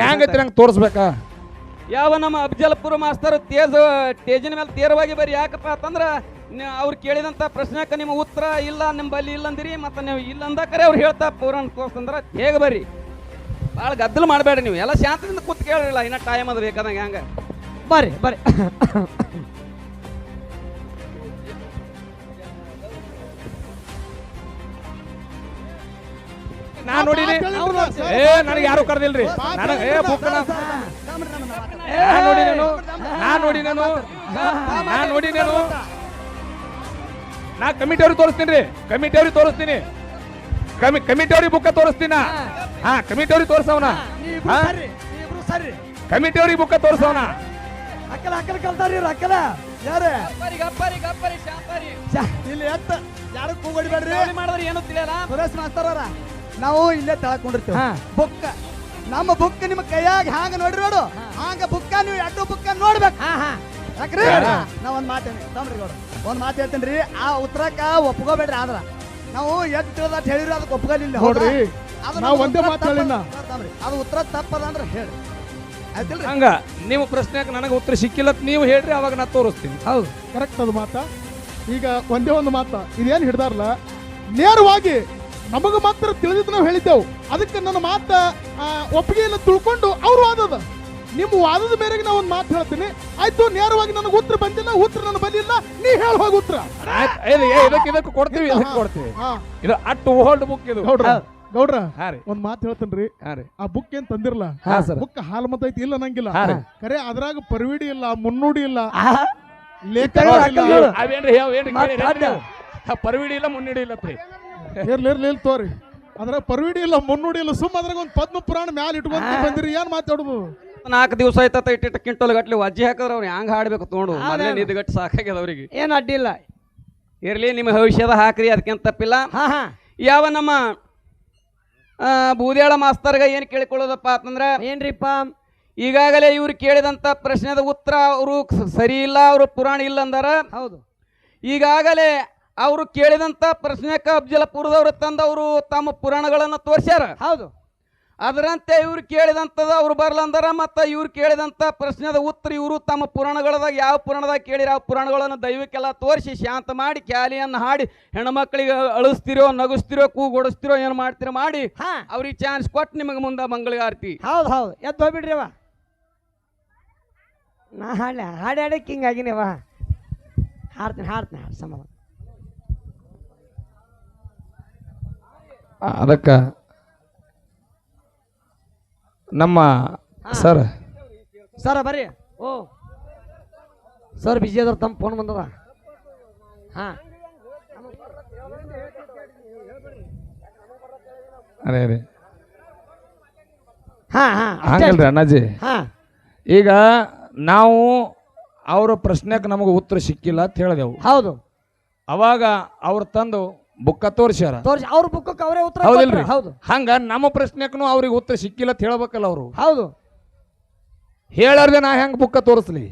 ಹೆಂಗೈತಿ ನಂಗೆ ತೋರಿಸ್ಬೇಕಾ? ಯಾವ ನಮ್ಮ ಅಫಜಲ್ಪುರ ಮಾಸ್ತರ್ ತೇಜ ಸ್ಟೇಜಿನ ಮೇಲೆ ತೇರವಾಗಿ ಬರ್ರಿ. ಯಾಕಪ್ಪ ಅಂತಂದ್ರ ಅವ್ರು ಕೇಳಿದಂತ ಪ್ರಶ್ನೆಕ್ಕೆ ನಿಮ್ಮ ಉತ್ತರ ಇಲ್ಲ ನಿಮ್ಮ ಬಲ್ಲಿ ಇಲ್ಲ ಅಂದಿರಿ ಮತ್ತೆ ನೀವು ಇಲ್ಲ ಅಂದಕರೆ ಅವ್ರು ಹೇಳ್ತಾ ಪೂರನ್ ತೋರ್ಸ್ತಂದ್ರ ಹೇಗೆ ಬರ್ರಿ? ಭಾಳ ಗದ್ದಲ ಮಾಡಬೇಡ್ರಿ ನೀವು. ಎಲ್ಲ ಶಾಂತದಿಂದ ಕೂತ್ ಕೇಳಿಲ್ಲ ಇನ್ನ ಟೈಮ್ ಅದ ಬೇಕಾದಂಗೆ ಹೆಂಗೆ? ಬರ್ರಿ ಬರ್ರಿ. ನಾ ನೋಡಿನಿ. ಏ ನನಗೆ ಯಾರು ಕರೆದಿಲ್ರಿ? ನನಗೆ ಏ ಬುಕ್ ನಾ ನೋಡಿ ನಾನು ನಾ ನೋಡಿ ನಾನು ನಾ ನೋಡಿ ನಾನು ನಾ ಕಮಿಟಿ ಅವ್ರಿಗೆ ತೋರಿಸ್ತೀನಿ ರೀ. ಕಮಿಟಿ ಅವ್ರಿಗೆ ತೋರಿಸ್ತೀನಿ. ಕಮಿ ಕಮಿಟಿ ಅವ್ರಿಗೆ ಬುಕ್ಕ ತೋರಿಸ್ತೀನ? ಹಾ. ಕಮಿಟಿ ಅವ್ರಿಗೆ ತೋರಿಸವನ? ಕಮಿಟಿ ಅವ್ರಿಗೆ ಬುಕ್ಕ ತೋರಿಸವನ? ಅಕ್ಕಲ ಅಕ್ಕಲ ಕಲ್ತಾರಿ ಇವ್ರು ಅಕ್ಕಲ. ಯಾರು? ಅಪ್ಪರಿ ಅಪ್ಪರಿ ಶಾಪರಿ ಇಲ್ಲಿ ಎತ್ತ. ಯಾರು ಕೂಗಡಿಬೇಡ್ರಿ ಮಾಡಿದ್ರೆ ಏನು ತಿಳಿಯಲ್ಲ. ಸುರೇಶ್ ಮಾಸ್ತರ್ ಅವ್ರ. ನಾವು ಇಲ್ಲೇ ತಳಕೊಂಡಿರ್ತೀವಿ. ಬುಕ್ಕ. ನಮ್ಮ ಬುಕ್ ನಿಮ್ಮ ಕೈಯಾಗ ಹ್ಯಾಂಗ ನೋಡ್ರಿ ನೋಡು. ಹಾಂಗ ಬುಕ್ಕ ನೀವು ಎರಡು ಬುಕ್ಕ ನೋಡ್ಬೇಕು. ಯಾಕ್ರಿ? ನಾ ಒಂದ್ ಮಾತೇನಿ ತಮ್ರಿ ನೋಡು. ಒಂದ್ ಮಾತು ಹೇಳ್ತೇನ್ರಿ. ಆ ಉತ್ತರಕ್ಕ ಒಪ್ಕೋಬೇಡ್ರಿ ಆದ್ರ. ನಾವು ಎದ್ ಅಂತ ಹೇಳಿರಿ ಅದಕ್ಕೆ ಒಪ್ಕೊಲಿಲ್ಲ. ನೋಡ್ರಿ, ಅದು ನಾವ್ ಒಂದೇ ಉತ್ತರ ಮಾತ್ ತಪ್ಪದ- ಹೇಳಿನ. ತಮ್ರಿ, ಅದು ಉತ್ತರ ತಪ್ಪದ ಅಂದ್ರೆ ಹೇಳಿ ಆಯ್ತಿಲ್ರಿ? ಹಂಗ ನಿಮ್ಮ ಪ್ರಶ್ನೆಗೆ ನನಗೆ ಉತ್ತರ ಸಿಕ್ಕಿಲ್ಲ ನೀವು ಹೇಳ್ರಿ ಅವಾಗ ನಾ ತೋರಿಸ್ತೀನಿ. ಹೌದು. ಕರೆಕ್ಟ್ ಅದು ಮಾತ. ಈಗ ಒಂದೇ ಒಂದು ಮಾತ. ಇದೇನು ಹಿಡ್ದಾರಲ್ಲ ನೇರವಾಗಿ ನಮಗ ಮಾತ್ರ ತಿಳಿದಿದ್ದು ನಾವು ಹೇಳಿದ್ದೆವು. ಅದಕ್ಕೆ ನನ್ನ ಮಾತ ಆ, ಒಪ್ಪಿಗೆಯನ್ನು ತಿಳ್ಕೊಂಡು ಅವ್ರು ವಾದದ. ನಿಮ್ಮ ವಾದದ ಮೇರೆಗೆ ನಾ ಒಂದು ಮಾತು ಹೇಳ್ತೀನಿ. ಆಯ್ತು ನೇರವಾಗಿ ನನಗೆ ಉತ್ತರ ಬಂದಿಲ್ಲ ಉತ್ತರ ನನ್ನ ಬಂದಿಲ್ಲ ನೀ ಹೇಳ ಹೋಗಿ ಉತ್ತರ. ಇದಕ್ಕೆ ಇದಕ್ಕೆ ಕೊಡ್ತೀವಿ ಇದಕ್ಕೆ ಕೊಡ್ತೀವಿ. ಇದು ಅಟ್ಟು ಓಲ್ಡ್ ಬುಕ್ ಇದು. ಗೌಡ್ರ ಗೌಡ್ರ ಒಂದ್ ಮಾತು ಹೇಳ್ತೇನ್ರಿ. ಆ ಬುಕ್ ಏನ್ ತಂದಿರಲ್ಲ ಬುಕ್ ಹಾಲ್ ಮತ ಐತಿ ಇಲ್ಲ ನಂಗಿಲ್ಲ. ಕರೆ ಖರೆ ಅದ್ರಾಗ ಪರಿವಿಡಿ ಇಲ್ಲ ಮುನ್ನುಡಿ ಇಲ್ಲ. ಲೇಖನ ಇಲ್ಲ. ಅವೇನ್ರಿ. ನೀವು? ಪರವಿಡಿ ಇಲ್ಲ ಮುನ್ನಿಡಿ ಇಲ್ಲ ಇರ್ಲಿ ಇರ್ಲಿ ಇಲ್ ತೋರಿ. ಅದ್ರಾಗ ಪರ್ವಿಡಿ ಇಲ್ಲ ಮುನ್ನುಡಿ ಇಲ್ಲ ಸುಮ್ಮ ಅದ್ರಾಗ ಒಂದು ಪದ್ಮ ಪುರಾಣ ಮ್ಯಾಲ ಇಟ್ಕೊಂಡು ಬಂದಿರಿ ಏನ್ ಮಾತಾಡುದು ನಾಲ್ಕು ದಿವಸ ಆಯ್ತತ ಇಟ್ಟ ಕ್ವಿಂಟಲ್ ಗಟ್ಲೆ ಅಜ್ಜಿ ಹಾಕಿದ್ರೆ ಅವ್ರು ಹೆಂಗ್ ಹಾಡ್ಬೇಕು ತೊಗೊಂಡು ಮೊದಲೇ ನಿದ್ಗಟ್ಟು ಸಾಕಾಗ್ಯದ ಅವ್ರಿಗೆ. ಏನ್ ಅಡ್ಡಿಲ್ಲ ಇರ್ಲಿ ನಿಮ್ಮ ಭವಿಷ್ಯದ ಹಾಕ್ರಿ ಅದಕ್ಕಿಂತ ತಪ್ಪಿಲ್ಲ. ಹಾ ಹಾ. ಯಾವ ನಮ್ಮ ಆ, ಬೂದ್ಯಾಳ ಮಾಸ್ತರ್ಗ ಏನು ಕೇಳಿಕೊಳ್ಳೋದಪ್ಪ ಅಂತಂದ್ರೆ ಏನ್ರಿಪ್ಪ? ಈಗಾಗಲೇ ಇವ್ರು ಕೇಳಿದಂತ ಪ್ರಶ್ನೆದ ಉತ್ತರ ಅವರು ಸರಿ ಇಲ್ಲ ಅವರು ಪುರಾಣ ಇಲ್ಲ ಅಂದಾರ. ಹೌದು. ಈಗಾಗಲೇ ಅವರು ಕೇಳಿದಂತ ಪ್ರಶ್ನೆಕ ತಂದು ತಂದವರು ತಮ್ಮ ಪುರಾಣಗಳನ್ನು ತೋರ್ಸ್ಯಾರ. ಹೌದು. ಅದರಂತೆ ಇವ್ರು ಕೇಳಿದಂಥದ್ದು ಅವ್ರು ಬರ್ಲಂದಾರ ಮತ್ತು ಇವ್ರು ಕೇಳಿದಂಥ ಪ್ರಶ್ನೆದ ಉತ್ತರ ಇವರು ತಮ್ಮ ಪುರಾಣಗಳದಾಗ ಯಾವ ಪುರಾಣದಾಗ ಕೇಳಿರ ಆ ಪುರಾಣಗಳನ್ನು ದೈವಕ್ಕೆಲ್ಲ ತೋರಿಸಿ ಶಾಂತ ಮಾಡಿ ಕ್ಯಾಲಿಯನ್ನು ಹಾಡಿ ಹೆಣ್ಮಕ್ಳಿಗೆ ಅಳಿಸ್ತಿರೋ ನಗಿಸ್ತಿರೋ ಕೂಗೊಡಿಸ್ತಿರೋ ಏನು ಮಾಡ್ತಿರೋ ಮಾಡಿ ಹಾ. ಅವ್ರಿಗೆ ಚಾನ್ಸ್ ಕೊಟ್ಟು ನಿಮಗೆ ಮುಂದೆ ಮಂಗಳಗಾರ್ತಿ ಹೌದು ಹೌದು. ಎದ್ದು ಹೋಗ್ಬಿಡ್ರಿ ಅವ ನಾ ಹಾಡ ಹಾಡಿ ಹಾಡಕ್ಕೆ ಹಿಂಗಾಗಿನಿ ಅವ ಹಾಡ್ತೀನಿ ಹಾಡ್ತೀನಿ ಹಾಡು ಸಮಾಧಾನ ಅದಕ್ಕ ನಮ್ಮ ಸರ್. ಸರ ಬರ್ರಿ. ಓ. ಸರ್ ಬಿಜಿ ಅದ್ರ ತಮ್ಮ ಫೋನ್ ಬಂದದ. ಹಾಂ. ಅದೇ ಅದೇ ಹಾಂ ಹಾ ಹಂಗಲ್ರಿ ಅಣ್ಣಾಜಿ. ಹಾಂ. ಈಗ ನಾವು ಅವರ ಪ್ರಶ್ನೆಗೆ ನಮಗೆ ಉತ್ತರ ಸಿಕ್ಕಿಲ್ಲ ಅಂತ ಹೇಳಿದೆವು. ಹೌದು. ಅವಾಗ ಅವ್ರು ತಂದು ಬುಕ್ಕ ತೋರಿಸ್ಯಾರ? ತೋರಿಸಿ ಅವ್ರ ಬುಕ್ಕಕ್ಕೆ ಅವರೇ ಉತ್ತರ ಹೌದಿಲ್ರಿ? ಕೊಟ್ರು. ಹೌದು. ಹಂಗ ನಮ್ಮ ಪ್ರಶ್ನೆಕ್ನು ಅವ್ರಿಗೆ ಉತ್ತರ ಸಿಕ್ಕಿಲ್ಲ ಅಂತ ಹೇಳ್ಬೇಕಲ್ಲ ಅವರು. ಹೌದು. ಹೇಳಾರ್ದೆ ನಾ ಹೆಂಗೆ ಬುಕ್ಕ ತೋರಿಸ್ಲಿ?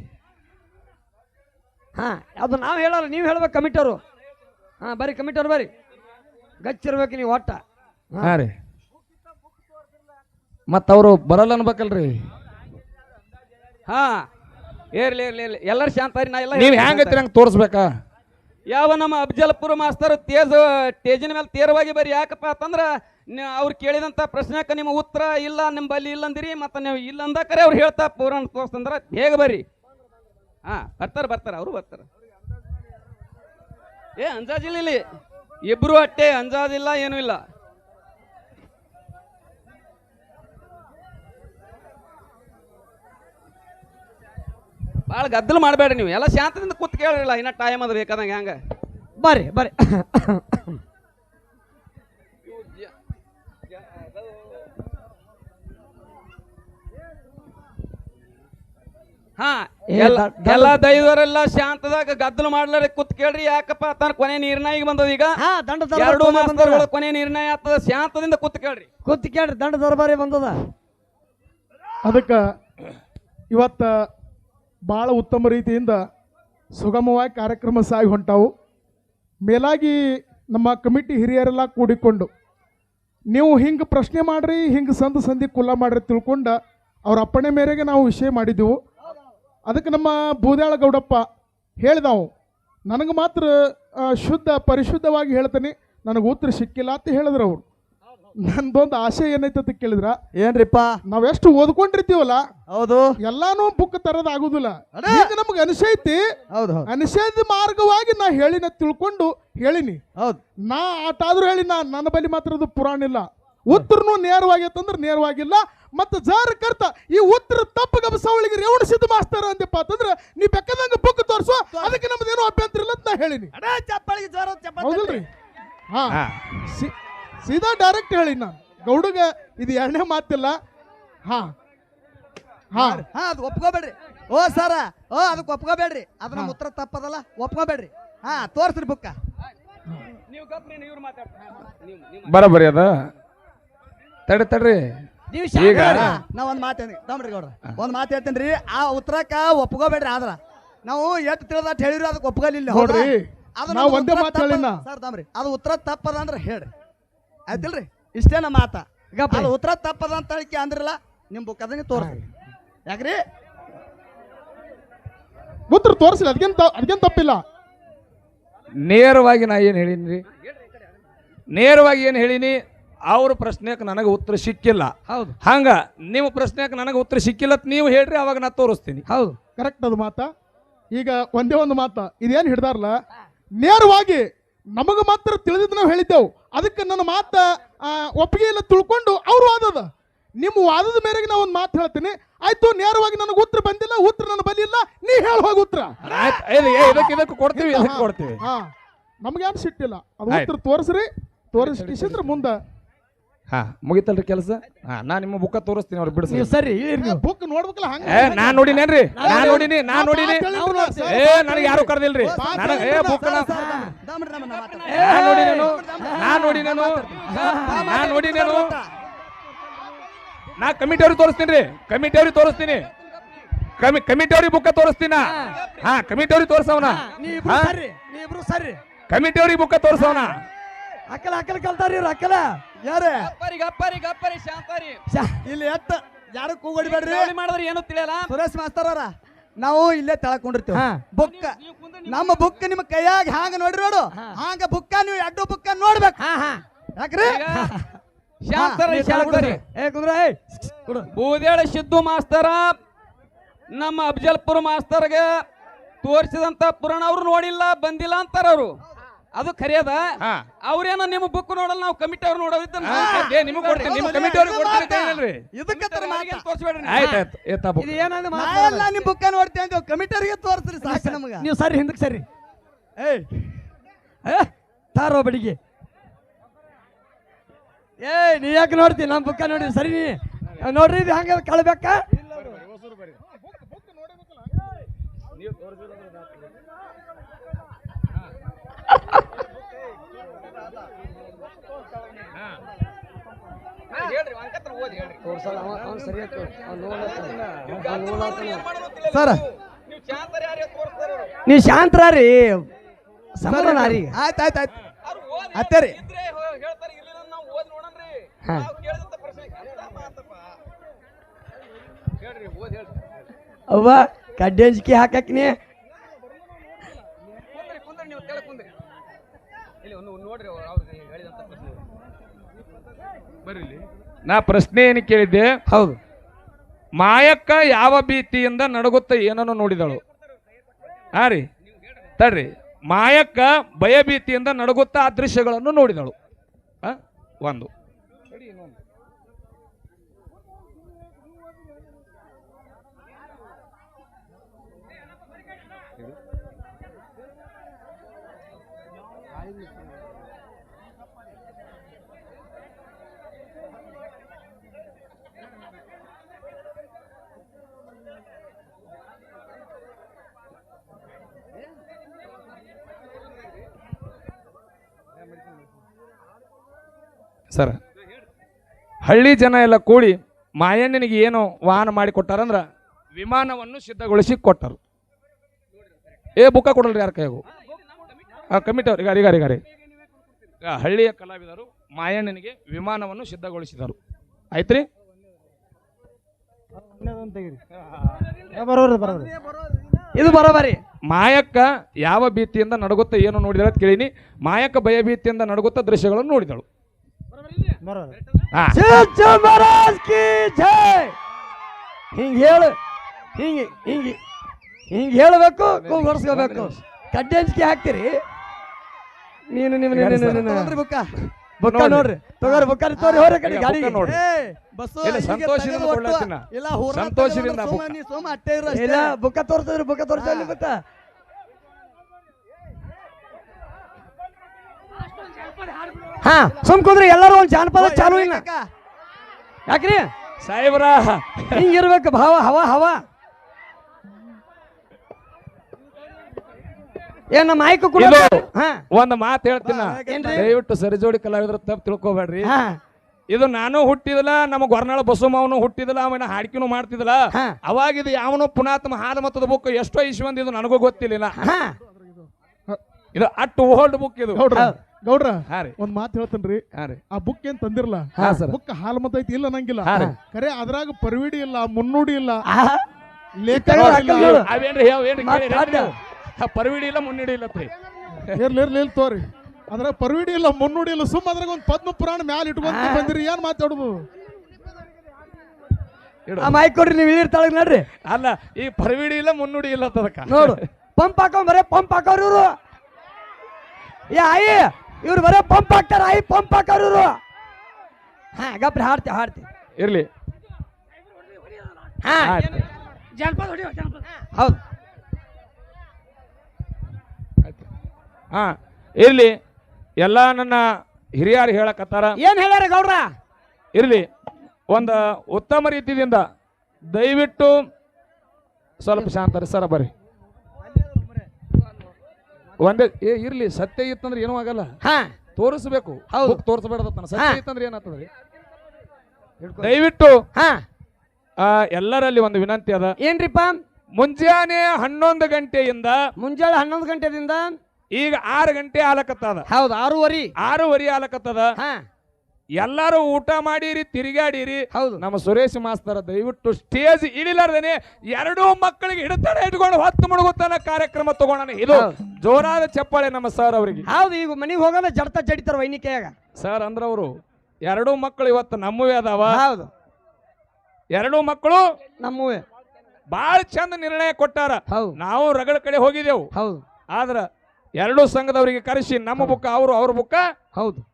ಹಾ ಅದು ನಾವು ಹೇಳಲ್ಲ ನೀವು ಹೇಳ್ಬೇಕು ಕಮಿಟರು. ಹಾ ಬರೀ ಕಮಿಟರು ಬರಿ ಗಚ್ಚಿರ್ಬೇಕು ನೀವು ಒಟ್ಟ. ಹಾ. ರೀ. ಮತ್ತ ಅವರು ಬರಲ್ಲ ಅನ್ಬೇಕಲ್ರಿ? ಹಾ. ಇರ್ಲಿ ಇರ್ಲಿ ಇರ್ಲಿ ಎಲ್ಲರೂ ಶಾಂತ ನಾ ಎಲ್ಲ ನೀವ್ ಹೇಳ್ತೀನಿ ಹೆಂಗೈತಿ. ನಂಗೆ ತೋರಿಸ್ಬೇಕಾ? ಯಾವ ನಮ್ಮ ಅಫಜಲ್ಪುರ ಮಾಸ್ತರ್ ತೇಜ, ತೇಜಿನ ಮೇಲೆ ತೇರವಾಗಿ ಬರ್ರಿ. ಯಾಕಪ್ಪ ಅಂತಂದ್ರೆ ಅವ್ರು ಕೇಳಿದಂಥ ಪ್ರಶ್ನೆಕ್ಕೆ ನಿಮ್ಮ ಉತ್ತರ ಇಲ್ಲ ನಿಮ್ಮ ಬಲ್ಲಿ ಇಲ್ಲ ಅಂದಿರಿ ಮತ್ತು ನೀವು ಇಲ್ಲ ಅಂದಕರೆ ಅವ್ರು ಹೇಳ್ತಾ ಪೂರಣ ತೋರ್ಸ್ತಂದ್ರೆ ಹೇಗೆ ಬರ್ರಿ. ಹಾ, ಬರ್ತಾರೆ ಬರ್ತಾರೆ, ಅವರು ಬರ್ತಾರೆ. ಏ ಅಂಜಾಜಿಲ್ಲ ಇಲ್ಲಿ. ಇಬ್ರು ಅಟ್ಟೆ ಅಂಜಾಜಿಲ್ಲ ಏನೂ ಇಲ್ಲ. ಭಾಳ ಗದ್ದಲು ಮಾಡಬೇಡ್ರಿ ನೀವು. ಎಲ್ಲ ಶಾಂತದಿಂದ ಕೂತ್ ಕೇಳಿಲ್ಲ ಇನ್ನ ಟೈಮ್ ಅದ ಬೇಕಾದಂಗ ಹಂಗ ಬರ್ರಿ ಬರ್ರಿ. ಹಾ ಎಲ್ಲ ಎಲ್ಲ ದೈವರೆಲ್ಲ ಶಾಂತದಾಗ ಗದ್ದಲು ಮಾಡ್ಲಾರ ಕೂತ್ ಕೇಳ್ರಿ. ಯಾಕಪ್ಪ ತನ್ನ ಕೊನೆ ನಿರ್ಣಯ ಬಂದದ ಈಗ? ಹಾ ದಂಡ ಎರಡು ದರ್ಬಾರಿ ಮಾಸ್ತರ್ಗಳ ಕೊನೆ ನಿರ್ಣಯ ಆಗ್ತದ ಶಾಂತದಿಂದ ಕೂತ್ ಕೇಳ್ರಿ. ಕೂತ್ ಕೇಳ್ರಿ ದಂಡ ದರ್ಬಾರಿ ಬಂದದ. ಅದಕ್ಕೆ ಇವತ್ತ ಭಾಳ ಉತ್ತಮ ರೀತಿಯಿಂದ ಸುಗಮವಾಗಿ ಕಾರ್ಯಕ್ರಮ ಸಾಗಿ ಹೊಂಟಾವು. ಮೇಲಾಗಿ ನಮ್ಮ ಕಮಿಟಿ ಹಿರಿಯರೆಲ್ಲ ಕೂಡಿಕೊಂಡು, ನೀವು ಹಿಂಗೆ ಪ್ರಶ್ನೆ ಮಾಡ್ರಿ, ಹಿಂಗೆ ಸಂದು ಸಂಧಿ ಕುಲ್ಲ ಮಾಡ್ರಿ ತಿಳ್ಕೊಂಡು ಅವ್ರ ಅಪ್ಪಣೆ ಮೇರೆಗೆ ನಾವು ವಿಷಯ ಮಾಡಿದ್ದೆವು ಅದಕ್ಕೆ ನಮ್ಮ ಬೂದ್ಯಾಳ ಗೌಡಪ್ಪ ಹೇಳಿದವು, ನನಗೆ ಮಾತ್ರ ಶುದ್ಧ ಪರಿಶುದ್ಧವಾಗಿ ಹೇಳ್ತೀನಿ, ನನಗೆ ಉತ್ತರ ಸಿಕ್ಕಿಲ್ಲ ಅಂತ ಹೇಳಿದ್ರು ಅವ್ರು. ನಂದೊಂದು ಆಸೆ ಏನೈತೆ ಅಂತ ಕೇಳಿದ್ರ? ಏನ್ರಿಪ್ಪ? ನಾವೆಷ್ಟು ಓದ್ಕೊಂಡಿರ್ತೀವಲ್ಲ ಹೌದು. ಎಲ್ಲಾನು ಬುಕ್ ತರದ ಆಗುದಿಲ್ಲ. ನಮ್ಗೆ ಅನಿಸೈತಿ ಹೌದು ಹೌದು. ಅನಿಸದ ಮಾರ್ಗವಾಗಿ ನಾ ಹೇಳಿನ ತಿಳ್ಕೊಂಡು ಹೇಳಿನಿ. ಹೌದು. ನಾ ಆಟ ಆದ್ರೂ ಹೇಳಿ ನಾ ನನ್ನ ಬಳಿ ಮಾತ್ರ ಅದು ಪುರಾಣ ಇಲ್ಲ. ಉತ್ತರನು ನೇರವಾಗಿ ಅಂತಂದ್ರೆ ನೇರವಾಗಿಲ್ಲ. ಮತ್ತು ಜಾರ ಕರ್ತ ಈ ಉತ್ತರ ತಪ್ಪು ಗಮಸವಳಿಗೆ ರೇವಣ ಸಿದ್ಧ ಮಾಸ್ತಾರ ಅಂದಪ್ಪ ಅಂತಂದ್ರೆ ನೀ ಬೆಕ್ಕದಂಗ ಬುಕ್ ತೋರಿಸು ಅದಕ್ಕೆ ನಮ್ದೇನು ಅಭ್ಯಂತರ ಇಲ್ಲ ಅಂತ ನಾ ಹೇಳಿನಿ. ಹೌದಲ್ರಿ? ಹಾ. ಹಾ. ಸಿ- ಸೀದಾ ಡೈರೆಕ್ಟ್ ಹೇಳಿ ನಾನು ಗೌಡಗ ಇದು ಎರಡನೇ ಮಾತಿಲ್ಲ. ಹಾ. ಹಾ. ಹಾ ಅದು ಒಪ್ಕೋಬೇಡ್ರಿ. ಓ ಸರ. ಓ ಅದಕ್ಕೆ ಒಪ್ಕೋಬೇಡ್ರಿ. ಅದು ನಮ್ಮ ಉತ್ತರ ತಪ್ಪದಲ್ಲ ಒಪ್ಕೋಬೇಡ್ರಿ. ಹಾ ತೋರ್ಸ್ರಿ ಬುಕ್ಕ. ನೀವು ಗಪ್ರಿ ಇವ್ರು ಮಾತಾಡ್ತಾರೆ ನೀವು ನೀವು ಬರಬರಿ ಅದ ತಡಿ ತಡ್ರಿ ನೀವು ಈಗ ನಾ ಒಂದ್ ಮಾತು ತಗೊಂಡ್ರಿ ಗೌಡ್ರ. ಒಂದ್ ಮಾತು ಹೇಳ್ತೇನ್ರಿ. ಆ ಉತ್ತರಕ್ಕ ಒಪ್ಕೋಬೇಡ್ರಿ ಆದ್ರ. ನಾವು ಎಷ್ಟು ತಿಳಿದ ಹೇಳಿರಿ ಅದಕ್ಕೆ ಒಪ್ಕೋಲಿಲ್ಲ? ನೋಡ್ರಿ, ಅದು ನಾವ್ ಒಂದೇ ಹೇಳಿನ. ಸರ್ ತಮ್ರಿ ಅದು ಉತ್ತರ ತಪ್ಪದ ಅಂದ್ರೆ ಹೇಳ್ರಿ. ಆಯ್ತಿಲ್ರಿ? ಇಷ್ಟೇ ನಮ್ಮ ಮಾತ? ಅದು ಉತ್ತರ ತಪ್ಪದ ಅಂತ ಹೇಳಿಕೆ ಅಂದ್ರಲ್ಲ ನಿಮ್ ಬುಕ್ ಅದನ್ನ ತೋರಿಸ್ರಿ. ಯಾಕ್ರಿ? ಉತ್ತರ ತೋರಿಸಿಲ್ಲ ಅದಕ್ಕೇನು ಅದಕ್ಕೇನು ತಪ್ಪಿಲ್ಲ. ನೇರವಾಗಿ ನಾ ಏನು ಹೇಳಿನ್ರಿ? ನೇರವಾಗಿ ಏನು ಹೇಳಿನಿ? ಅವ್ರ ಪ್ರಶ್ನೆಗೆ ನನಗೆ ಉತ್ತರ ಸಿಕ್ಕಿಲ್ಲ. ಹೌದು. ಹಂಗ ನಿಮ್ಮ ಪ್ರಶ್ನೆಗೆ ನನಗೆ ಉತ್ತರ ಸಿಕ್ಕಿಲ್ಲ ಅಂತ ನೀವು ಹೇಳ್ರಿ ಅವಾಗ ನಾ ತೋರಿಸ್ತೀನಿ. ಹೌದು. ಕರೆಕ್ಟ್ ಅದು ಮಾತಾ. ಈಗ ಒಂದೇ ಒಂದು ಮಾತಾ. ಇದೇನು ಹಿಡ್ದಾರಲ್ಲ ನೇರವಾಗಿ ನಮಗೆ ಮಾತ್ರ ತಿಳಿದಿದ್ದು ನಾವು ಹೇಳಿದ್ದೆವು. ಅದಕ್ಕೆ ನನ್ನ ಮಾತ ಒಪ್ಪಿಗೆ ಇಲ್ಲ ತಿಳ್ಕೊಂಡು ಅವ್ರು ವಾದದ ನಿಮ್ಮ ವಾದದ ಮೇರೆಗೆ ನಾ ಒಂದು ಮಾತು ಹೇಳ್ತೀನಿ. ಆಯ್ತು ನೇರವಾಗಿ ನನಗೆ ಉತ್ತರ ಬಂದಿಲ್ಲ ಉತ್ತರ ನನ್ನ ಬಲಿಲ್ಲ ನೀ ಹೇಳ ಹೋಗಿ ಉತ್ತರ. ಕೊಡ್ತೀವಿ ಕೊಡ್ತೀವಿ. ಹಾ ನಮಗೇನು ಸಿಟ್ಟಿಲ್ಲ. ಅದು. ಉತ್ತರ ತೋರಿಸ್ರಿ ತೋರಿಸಿದ್ರೆ ಮುಂದೆ. ಹಾ ಮುಗಿತಲ್ರಿ ಕೆಲಸ? ಹಾ ನಾ ನಿಮ್ಮ ಬುಕ್ಕ ತೋರಿಸ್ತೀನಿ ಅವ್ರು ಬಿಡಿಸಿ. ಸರಿ ಬುಕ್ ನೋಡ್ಬೇಕಲ್ಲ ಹಂಗ ಏ ನಾ ನೋಡಿನೇನ್ರಿ ನಾ ನೋಡಿನಿ. ನಾನ್ ನೋಡಿನಿ. ಏ ನನಗೆ ಯಾರು ಕರ್ದಿಲ್ರಿ. ನನಗೆ ಏ ಬುಕ್ ನಾ ನಾನ್. ನೋಡಿನೇನು ನಾನ್. ನೋಡಿನೇನು ನಾನ್. ನೋಡಿನೇನು ನಾ ಕಮಿಟಿ ಅವ್ರಿಗೆ ತೋರಿಸ್ತೀನಿ ರೀ. ಕಮಿಟಿ ಅವ್ರಿಗೆ ತೋರಿಸ್ತೀನಿ. ಕಮಿ ಕಮಿಟಿ ಅವ್ರಿಗೆ ಬುಕ್ಕ ತೋರಿಸ್ತೀನ ಹಾ. ಕಮಿಟಿ ಅವ್ರಿಗೆ ತೋರಿಸವನ ನೀವಿಬ್ರು ಸರಿ ನೀವಿಬ್ರು ಸರಿ. ಕಮಿಟಿ ಅವ್ರಿಗೆ ಬುಕ್ಕ ತೋರ್ಸವನ ಅಕ್ಕಲ ಅಕ್ಕಲ ಕಲ್ತಾರಿ ಇವ್ರ ಅಕ್ಕಲ ಯಾರೇ? ಗಪ್ಪರಿ ಗಪ್ಪರಿ ಗಪ್ಪರಿ ಶಾಂತಾರಿ. ಇಲ್ಲಿ ಎತ್ತ. ಯಾರು ಕೂಗಡಿಬೇಡ್ರಿ? ಮಾಡಿದ್ರೆ ಏನು ತಿಳಿಯಲ್ಲ. ಸುರೇಶ್ ಮಾಸ್ತರ್ ಅವ್ರ. ನಾವು ಇಲ್ಲೇ ತೆಳಕೊಂಡಿರ್ತೀವಿ. ಬುಕ್ ನಮ್ಮ ಬುಕ್ ನಿಮ್ ಕೈಯಾಗ ಹಾಂಗ ನೋಡ್ರಿ ನೋಡು. ಹಾಂಗ ಬುಕ್ಕ ನೀವು ಎರಡು ಬುಕ್ಕ ನೋಡ್ಬೇಕು. ಯಾಕ್ರಿ? ಬೂದೇಳ ಸಿದ್ದು ಮಾಸ್ತರ ನಮ್ಮ ಅಫಜಲ್ಪುರ ಮಾಸ್ತರ್ಗೆ ತೋರಿಸಿದಂತ ಪುರಾಣ ಅವ್ರು ನೋಡಿಲ್ಲ ಬಂದಿಲ್ಲ ಅಂತಾರ ಅವರು ಅದು ಕರೆಯದ? ಅವ್ರೇನ ಅವ್ರೇನೋ ನಿಮ್ಮ ಬುಕ್ ನೋಡಲ್ಲ ನಾವು ಕಮಿಟಿ ಅವ್ರು ನೋಡೋದಿದ್ದ ನಿಮ್ಗೆ ಏ ಕೊಡ್ತೀನಿ. ನಿಮ್ಮ ಕಮಿಟಿ ಅವ್ರಿಗೆ ಕೊಡ್ತೀನಿ ಅಂತ ಇದಕ್ಕೆ ತೋರಿಸ್ಬೇಡ್ರಿ ಆಯ್ತು ಆಯ್ತು. ಏತಾ ಬುಕ್ ನಾ ಎಲ್ಲ ನಿಮ್ ಬುಕ್ಕ ನೋಡ್ತೇವೆ ಅಂದೇವ್ ಕಮಿಟರಿಗೆ ತೋರಿಸ್ರಿ ಸಾಕು ನಮಗೆ. ನೀವು ಸರಿ ಹಿಂದಕ್ಕೆ ಸರಿ. ಏಯ್. ತಾರೋ ಬಡಿಗೆ. ಏ ನೀ ಯಾಕೆ ನೋಡ್ತೀನಿ ನಮ್ಮ ಬುಕ್ಕ ನೋಡಿ ಸರಿ ನೀ. ನೋಡ್ರಿ ಇದು ಹಂಗ ಕಳ್ಬೇಕ? ಸರ್ ನೀ ಶಾಂತರ ರೀ? ಸಮಾಧಾನ ರೀ. ಆಯ್ತು ಆಯ್ತು ಆಯ್ತು. ಅತ್ತೇರಿ ಹಾ. ಅವ್ವ ಕಡ್ಡಿ ಅಂಜಿಕೆ ಹಾಕಕ್ ನೀ ಪ್ರಶ್ನೆ ಏನು ಕೇಳಿದ್ದೆ? ಹೌದು. ಮಾಯಕ್ಕ ಯಾವ ಭೀತಿಯಿಂದ ನಡಗುತ್ತ ಏನನ್ನು ನೋಡಿದಳು? ಹಾ ರೀ. ತಡ್ರಿ. ಮಾಯಕ್ಕ ಭಯಭೀತಿಯಿಂದ ನಡಗುತ್ತಾ ಆ ದೃಶ್ಯಗಳನ್ನು ನೋಡಿದಳು? ಒಂದು. ಸರ್, ಹಳ್ಳಿ ಜನ ಎಲ್ಲ ಕೂಡಿ ಮಾಯಣ್ಣನಿಗೆ ಏನು ವಾಹನ ಮಾಡಿ ಕೊಟ್ಟಾರಂದ್ರ ವಿಮಾನವನ್ನು ಸಿದ್ಧಗೊಳಿಸಿ ಕೊಟ್ಟರು. ಏ, ಬುಕ್ಕ ಕೊಡಲ್ರಿ ಯಾರ ಕೈಗೂ ಆ, ಕಮಿಟ್ ಅವ್ರಿಗೆ ಅರಿಗ ಗಾರಿ ಹಳ್ಳಿಯ ಕಲಾವಿದರು ಮಾಯಣ್ಣನಿಗೆ ವಿಮಾನವನ್ನು ಸಿದ್ಧಗೊಳಿಸಿದರು. ಆಯ್ತ್ರಿ? ಇದು ಬರೋಬರಿ. ಮಾಯಕ್ಕ ಯಾವ ಭೀತಿಯಿಂದ ನಡಗುತ್ತ ಏನು ನೋಡಿದಳ ಅಂತ ಕೇಳಿನಿ. ಮಾಯಕ್ಕ ಭಯ ಭೀತಿಯಿಂದ ನಡುಗುತ್ತಾ ದೃಶ್ಯಗಳನ್ನು ನೋಡಿದಳು. ಮಹಾರಾಜ್ ಕಿ ಜೈ! ಹಿಂಗ ಹೇಳು ಹಿಂಗೆ ಹಿಂಗೆ ಹಿಂಗ ಹೇಳಬೇಕು ಹೊಡ್ಸ್ಕೋಬೇಕು. ಕಡ್ಡಿ ಹಂಚಿಕೆ ಹಾಕ್ತೀರಿ? ನೀನು ನಿಮ್ಮ ಬುಕ್ಕ. ಬುಕ್ಕ ನೋಡ್ರಿ. ತಗೋರಿ ಬುಕ್ಕ ತೋರಿ ಹೋರಿ ಕಡೆ ಗಾಡಿ ಬುಕ್ಕ ನೋಡ್ರಿ. ಬಸ್ಸು ಸಂತೋಷದಿಂದ. ಇಲ್ಲ ಹೂರ್ಣ ಸಂತೋಷದಿಂದ ಸುಮ್ಮ ಅಟ್ಟೆ ಇರು ಇಲ್ಲ ಬುಕ್ಕ ತೋರಿಸಿದ್ರಿ ಬುಕ್ಕ ತೋರಿಸಿ ಬುಕ್ಕ. ಹಾ ಸುಮ್ ಕುಂದ್ರಿ ಎಲ್ಲರೂ ಒಂದು ಜಾನಪದ ಚಾಲು ಇಲ್ಲ. ಯಾಕ್ರಿ? ಸಾಹೇಬ್ರ. ಹಿಂಗಿರ್ಬೇಕು ಭಾವ ಹವ ಹವ. ಏನ್ ನಮ್ಮ ಮಾಯ್ಕು ಕೂಡ ಒಂದು ಹಾ. ಒಂದ್ ಮಾತು ಹೇಳ್ತೀನ. ದಯವಿಟ್ಟು ಸರಿಜೋಡಿ ಕಲಾವಿದ್ರ ತಪ್ಪು ತಿಳ್ಕೊಬೇಡ್ರಿ. ಹಾ. ಇದು ನಾನು ಹುಟ್ಟಿದಲ್ಲ ನಮ್ಮ ಗೊರ್ನಾಳ ಬಸವಮ್ಮವನು ಹುಟ್ಟಿದಲ್ಲ ಅವನ ಹಾಡ್ಕಿನೂ ಮಾಡ್ತಿದಲ್ಲ. ಅವಾಗ ಇದು ಯಾವನು ಪುನಾತ್ಮ ಹಾಲು ಮತ್ತದ ಬುಕ್ ಎಷ್ಟೋ ಇಶ್ವಂದ್ ಇದು ನನಗೂ ಗೊತ್ತಿಲ್ಲ ಹಾ. ಇದು ಅಟ್ ಓಲ್ಡ್ ಬುಕ್ ಇದು. ಗೌಡ್ರ ಒಂದ್ ಮಾತು ಹೇಳ್ತೇನ್ರಿ. ಆ ಬುಕ್ ಏನ್ ತಂದಿರಲ್ಲ? ಹಾ, ಸರ್. ಬುಕ್ ಹಾಲ್ ಮತ ಐತಿ ಇಲ್ಲ ನಂಗಿಲ್ಲ. ಕರೆ ಅದ್ರಾಗ ಪರಿವಿಡಿ ಇಲ್ಲ ಮುನ್ನುಡಿ ಇಲ್ಲ. ಪರಿವಿಡಿ ಇಲ್ಲ ಮುನ್ನುಡಿ ಇಲ್ಲ ಇರ್ಲಿ ಇರ್ಲಿ ತೋರಿ. ಅದ್ರಾಗ ಪರಿವಿಡಿ ಇಲ್ಲ ಮುನ್ನುಡಿ ಇಲ್ಲ ಸುಮ್ಮ ಅದ್ರಾಗ ಒಂದ್ ಪದ್ಮ ಪುರಾಣ ಮ್ಯಾಲ ಇಟ್ಕೊಂಡು ಬಂದಿರಿ ಏನ್ ಮಾತಾಡುದು ಮೈಕ್ ಕೊಡ್ರಿ ನೀವು ಇಳಿರ್ತಾಳ ನೋಡ್ರಿ. ಅಲ್ಲ ಈ ಪರ್ವಿಡಿ ಇಲ್ಲ ಮುನ್ನುಡಿ ಇಲ್ಲ ತದಕ ನೋಡು ಪಂಪ್ ಹಾಕೊಂಡ್ ಬರೇ ಪಂಪ್ ಹಾಕೋರು ಇವ್ರು. ಏ ಆಯಿ ಇವ್ರು ಬರೋ ಪಂಪ್ ಹಾಕ್ತಾರ ಐ ಪಂಪ್ ಹಾಕೋರು ಇವ್ರು. ಹಾ ಹಾಡ್ತಿ ಹಾಡ್ತಿ. ಇರ್ಲಿ. ಹಾ. ಆಯ್ತು. ಹೌದು. ಹಾ ಇರ್ಲಿ. ಎಲ್ಲ ನನ್ನ ಹಿರಿಯರು ಹೇಳಕತ್ತಾರ. ಏನ್ ಹೇಳ್ಯಾರ ಗೌಡ್ರ? ಇರ್ಲಿ. ಒಂದು ಉತ್ತಮ ರೀತಿಯಿಂದ ದಯವಿಟ್ಟು ಸ್ವಲ್ಪ ಶಾಂತರಿ ಸರ ಬರ್ರಿ. ಒಂದೇ ಏ ಇರ್ಲಿ ಸತ್ಯ ಇತ್ತಂದ್ರೆ ಏನೂ ಆಗಲ್ಲ. ಹಾ. ತೋರಿಸ್ಬೇಕು. ಹೌದು. ಬುಕ್ ಸತ್ಯ. ಇತ್ತಂದ್ರೆ ಏನಾಗ್ತದ್ರಿ ದಯವಿಟ್ಟು ಹಾ. ಆ, ಎಲ್ಲರಲ್ಲಿ ಒಂದು ವಿನಂತಿ ಅದ. ಏನ್ರಿಪ್ಪ? ಮುಂಜಾನೆ ಹನ್ನೊಂದು ಗಂಟೆಯಿಂದ ಮುಂಜಾನೆ ಹನ್ನೊಂದು ಗಂಟೆದಿಂದ ಈಗ ಆರು ಗಂಟೆ ಆಲಕತ್ತದ. ಹೌದು ಆರೂವರೆ. ಆರೂವರೆ ಆಲಕತ್ತದ. ಹಾ. ಎಲ್ಲರೂ ಊಟ ಮಾಡಿರಿ ತಿರುಗಾಡಿರಿ. ಹೌದು. ನಮ್ಮ ಸುರೇಶ್ ಮಾಸ್ತರ ದಯವಿಟ್ಟು ಸ್ಟೇಜ್ ಇಳಿಲಾರ್ದೇನೆ ಎರಡೂ ಮಕ್ಕಳಿಗೆ ಹಿಡಿತಾನೆ ಇಟ್ಕೊಂಡು ಹತ್ತು ಮುಳುಗುತ್ತಾನ ಕಾರ್ಯಕ್ರಮ ತಗೋಣ ಇದು ಜೋರಾದ ಚಪ್ಪಾಳೆ ನಮ್ಮ ಸರ್ ಅವರಿಗೆ. ಹೌದು ಈಗ ಮನೆಗೆ ಹೋಗೋಣ ಜಡತ ಜಡಿತಾರ ವೈನಿಕೆಯಾಗ. ಸರ್ ಅಂದ್ರವರು ಎರಡೂ ಮಕ್ಕಳು ಇವತ್ತು ನಮ್ಮವೇ ಅದಾವ. ಹೌದು. ಎರಡೂ ಮಕ್ಕಳು ನಮ್ಮವೇ. ಬಹಳ ಚಂದ ನಿರ್ಣಯ ಕೊಟ್ಟಾರ. ಹೌದು. ನಾವು ರಗಳ ಕಡೆ ಹೋಗಿದೆವು ಹೌದು. ಆದ್ರ ಎರಡೂ ಸಂಘದವರಿಗೆ ಕರೆಸಿ ನಮ್ಮ ಬುಕ್ಕ ಅವರು ಅವ್ರ ಬುಕ್ಕ ಹೌದು.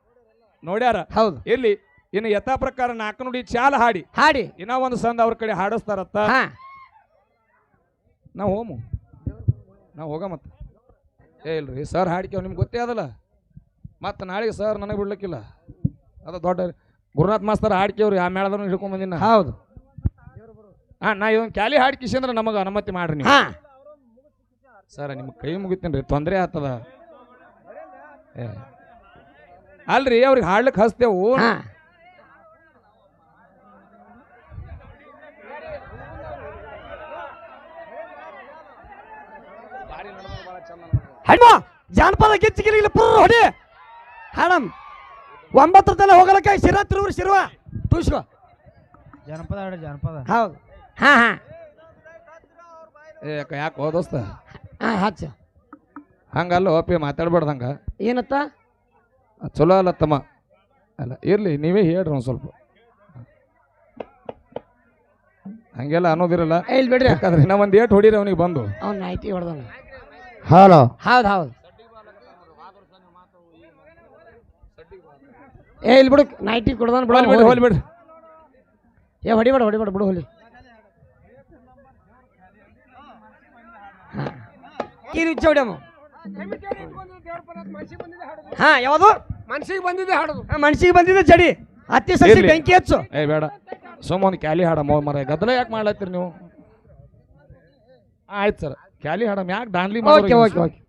ನೋಡ್ಯಾರ? ಹೌದು. ಇಲ್ಲಿ ಇನ್ನು ಯಥಾ ಪ್ರಕಾರ ನಾಲ್ಕು ನುಡಿ ಚಾಲ ಹಾಡಿ. ಹಾಡಿ. ಇನ್ನ ಒಂದು ಸಂದ ಅವ್ರ ಕಡೆ ಹಾಡಿಸ್ತಾರತ್ತ. ಹಾ. ನಾವು ಹೋಮು. ನಾವು ಹೋಗ ಮತ್ತ. ಏ ಇಲ್ರಿ ಸರ್ ಹಾಡ್ಕೇವ್ ನಿಮ್ಗೆ ಗೊತ್ತೇ ಅದಲ್ಲ ಮತ್ತೆ ನಾಳೆಗೆ ಸರ್ ನನಗೆ ಬಿಡ್ಲಿಕ್ಕಿಲ್ಲ. ಅದು ದೊಡ್ಡ ಗುರುನಾಥ್ ಮಾಸ್ತರ್ ಹಾಡ್ಕೇವ್ರಿ ಆ ಮೇಳದನ್ನು ಹಿಡ್ಕೊಂಡ್ ಬಂದಿನ. ಹೌದು. ಹಾ ನಾ ಇದೊಂದು ಕ್ಯಾಲಿ ಹಾಡ್ಕಿಸಿ ಅಂದ್ರೆ ನಮಗೆ ಅನುಮತಿ ಮಾಡ್ರಿ ನೀವು. ಹಾ. ಸರ್ ನಿಮ್ಗೆ ಕೈ ಮುಗಿತೀನಿ ರೀ ತೊಂದರೆ ಆಗ್ತದ. ಏ. ಅಲ್ರಿ ಅವ್ರಿಗೆ ಹಾಡ್ಲಿಕ್ಕೆ ಹಚ್ತೇವು ಹಾ. ಹಣ್ಮ ಜಾನಪದ ಗಿಚ್ಚಿಗಿಲಿ ಪುರ್ ಹೊಡಿ. ಹಾಡಮ್ ಒಂಬತ್ತರ ತಲೆ ಹೋಗಲಕ್ಕ ಶಿರ ತಿರುವ್ರಿ ಶಿರುವ. ತುಳ್ಸ್ಕೊ ಜನಪದ ಹಾಡು ಜನಪದ. ಹೌದು. ಹಾ ಹಾ. ಏ ಯಾಕೆ ಹೋದೋಸ್ತ ಹಾ ಹಚ್ಚ ಹಂಗಲ್ಲ ಓಪಿ ಮಾತಾಡ್ಬಾರ್ದಂಗ ಏನತ್ತ? ಚಲೋ ಅಲ್ಲ ತಮ್ಮ. ಅಲ್ಲ ಇರಲಿ ನೀವೇ ಹೇಳ್ರಿ ಒಂದು ಸ್ವಲ್ಪ. ಹಂಗೆಲ್ಲ ಅನ್ನೋದಿರಲ್ಲ. ಏ, ಇಲ್ಲಿ ಬಿಡ್ರಿ. ಯಾಕಂದ್ರೆ ಇನ್ನ ಒಂದು ಏಟ್ ಹೊಡೀರಿ ಅವನಿಗೆ ಬಂದು. ಅವ್ನು ನೈಟಿ ಹೊಡೆದವನು. ಹಲೋ. ಹೌದು ಹೌದು. ಏ ಇಲ್ಲಿ ಬಿಡು ನೈಟಿ ಕೊಡ್ದಾನ ಬಿಡು ಹೋಲಿ ಬಿಡ್ರಿ ಹೋಲ್. ಬಿಡ್ರಿ ಏ ಹೊಡಿಬೇಡ ಹೊಡಿಬೇಡ ಬಿಡು ಹೊಲಿ. ಕೀರಿ ಉಚ್ಚ ಹೊಡ್ಯಮ್ಮ ಹಾ ಯಾವುದು? ಮನ್ಸಿಗೆ ಬಂದಿದೆ ಹಾಡೋದು. ಮನ್ಸಿಗೆ ಬಂದಿದೆ ಜಡಿ. ಹತ್ತಿ ಸಸಿ ಇರ್ಲಿ. ಬೆಂಕಿ ಹಚ್ಚು. ಏ ಬೇಡ. ಸುಮ್ಮ ಒಂದು ಕ್ಯಾಲಿ ಹಾಡ ಮರ ಗದ್ದಲ ಯಾಕೆ ಮಾಡ್ಲತ್ತೀರಿ ನೀವು? ಆಯ್ತು ಸರ್. ಕ್ಯಾಲಿ ಹಾಡಮ್ ಯಾಕೆ ಡಾನ್ಲಿ ಓಕೆ ಓಕೆ ಓಕೆ.